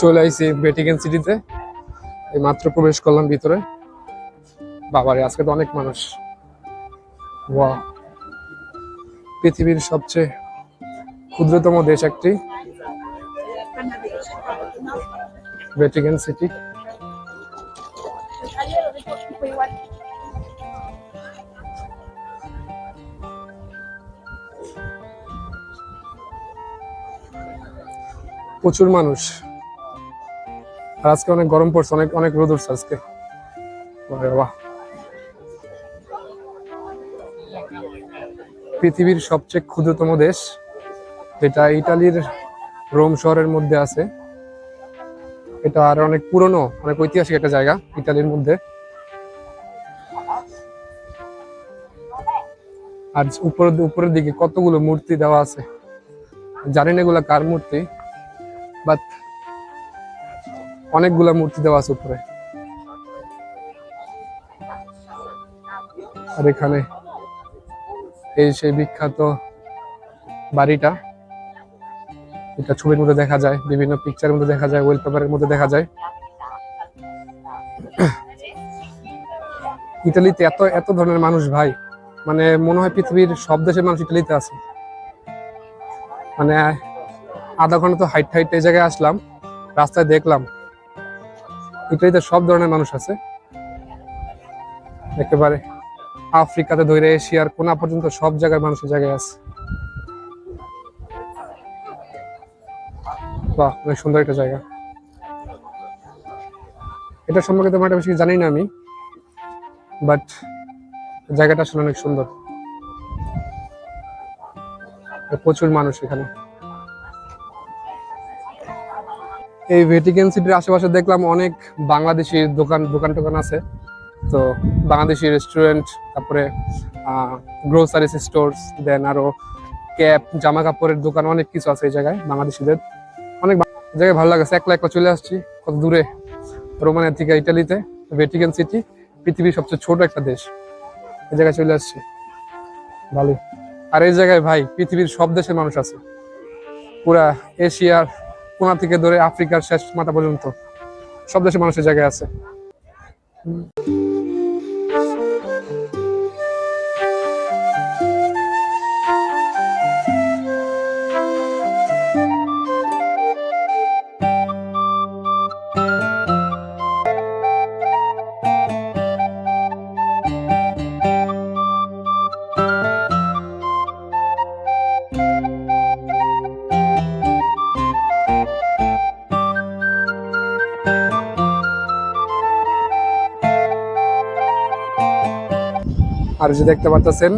চলে আইছি ভ্যাটিকান সিটিতে এই মাত্র প্রবেশ করলাম ভিতরে। বাবারে, আজকে তো অনেক মানুষ। ওয়া পৃথিবীর সবচেয়ে ক্ষুদ্রতম দেশ একটি ভ্যাটিকান সিটি প্রচুর মানুষ। আর আজকে অনেক গরম পড়ছে, অনেক অনেক রোদ উঠছে আজকে। বাবা পৃথিবীর সবচেয়ে ক্ষুদ্রতম দেশ, যেটা ইটালির রোম শহরের মধ্যে আছে। এটা আর অনেক পুরনো, অনেক ঐতিহাসিক একটা জায়গা ইটালির মধ্যে। আর উপরের উপরের দিকে কতগুলো মূর্তি দেওয়া আছে? জানি না এগুলা কার মূর্তি বাট অনেকগুলা মূর্তি দেওয়া আছে উপরে। আর এখানে এই সেই বিখ্যাত বাড়িটা, এটা ছবির মধ্যে দেখা যায়, বিভিন্ন পিকচারের মধ্যে দেখা যায় ওয়েল ওয়েলপেপারের মধ্যে দেখা যায়। ইটালিতে এত এত ধরনের মানুষ ভাই মানে মনে হয় পৃথিবীর সব দেশের মানুষ ইটালিতে আছে। মানে আধা ঘণ্টা তো হাইট হাইট এই জায়গায় আসলাম, রাস্তায় দেখলাম ইটালিতে সব ধরনের মানুষ আছে। একেবারে আফ্রিকাতে ধরে এশিয়ার কোনা পর্যন্ত সব জায়গার মানুষের জায়গায় আছে। বাহ, অনেক সুন্দর একটা জায়গা। এটা সম্পর্কে তেমন একটা বেশি জানি না আমি বাট জায়গাটা আসলে অনেক সুন্দর। প্রচুর মানুষ এখানে। এই ভেটিকান সিটির আশেপাশে দেখলাম অনেক বাংলাদেশি দোকান দোকান টোকান আছে। তো বাংলাদেশি রেস্টুরেন্ট তারপরে গ্রোসারিস স্টোরস দেন আরও ক্যাপ, জামা কাপড়ের দোকান, অনেক কিছু আছে এই জায়গায় বাংলাদেশিদের। অনেক জায়গায় ভালো লাগছে। একলা একলা চলে আসছি, কত দূরে? রোমানিয়া থেকে ইটালিতে ভেটিকান সিটি পৃথিবীর সবচেয়ে ছোট একটা দেশ। এই জায়গায় চলে আসছি। ভালোই। আর এই জায়গায় ভাই, পৃথিবীর সব দেশের মানুষ আছে। পুরা এশিয়ার কোনা থেকে ধরে আফ্রিকার শেষ মাথা পর্যন্ত। সব দেশের মানুষের জায়গায় আছে। আর যে দেখতে পাচ্ছেন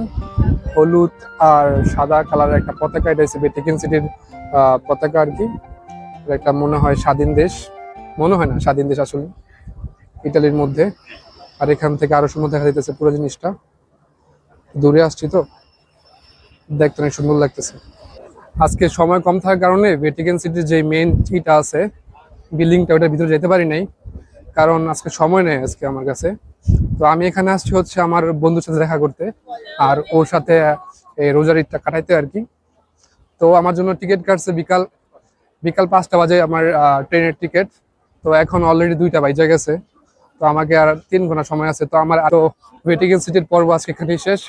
হলুদ আর সাদা কালারের একটা পতাকা, এটা হচ্ছে ভ্যাটিকান সিটির পতাকা আর কি। একটা মনে হয় স্বাধীন দেশ। মনে হয় না স্বাধীন দেশ আসলে ইটালির মধ্যে। আর এখান থেকে আরও সুন্দর দেখা যাইতেছে পুরো জিনিসটা। দূরে আসছি তো, দেখতে অনেক সুন্দর লাগতেছে। আজকে সময় কম থাকার কারণে ভ্যাটিকান সিটির যে মেইন ইটা আছে বিল্ডিংটা ওটার ভিতরে যেতে পারি নাই। কারণ আজকে সময় নেই আজকে আমার কাছে। তো আমি এখানে আসছি হচ্ছে আমার বন্ধুর সাথে দেখা করতে আর ওর সাথে রোজার ঈদটা কাটাইতে আর কি। তো আমার জন্য টিকিট কাটছে বিকাল বিকাল পাঁচটা বাজে আমার ট্রেনের টিকিট। তো এখন অলরেডি দুইটা বাজে গেছে। তো আমাকে আর তিন ঘণ্টা সময় আছে। তো আমার তো ভেটিকান সিটির পর্ব আজকে এখানেই শেষ।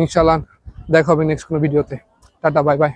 ইনশাল্লাহ দেখা হবে নেক্সট কোনো ভিডিওতে টাটা বাই বাই